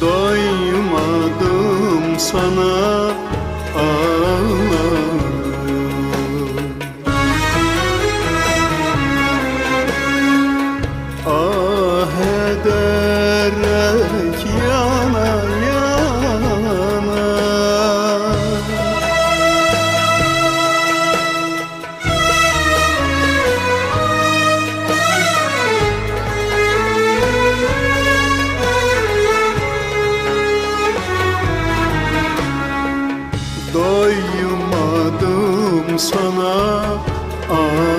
Doymadım sana ağlarım. Ah ederek sana ağlarım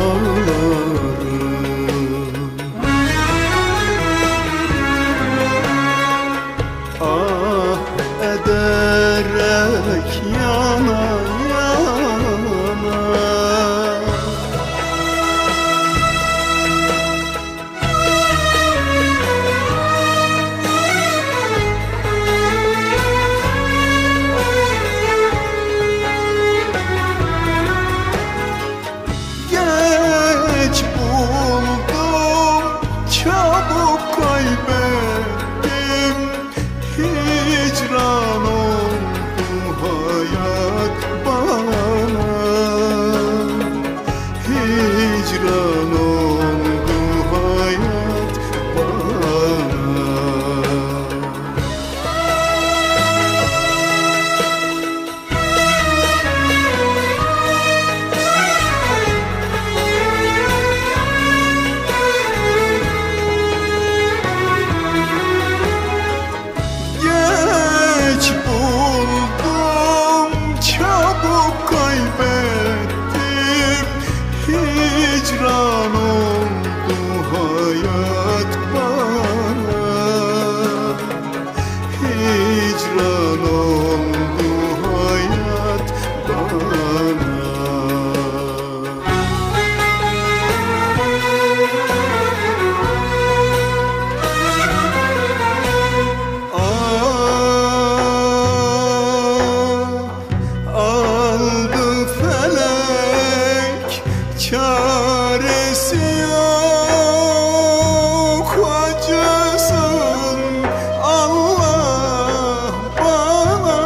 çaresi yok. Acısın Allah bana.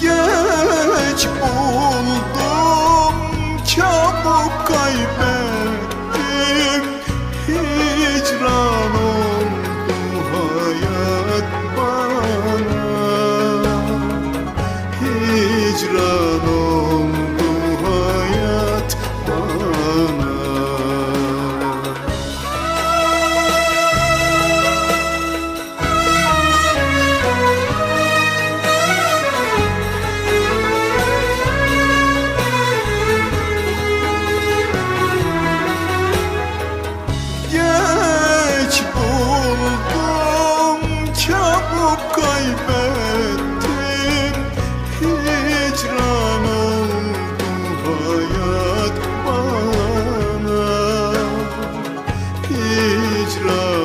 Geç buldum, hayat bana. Hicran oldu çabuk kaybettim. Hicran oldu hayat bana. Hicran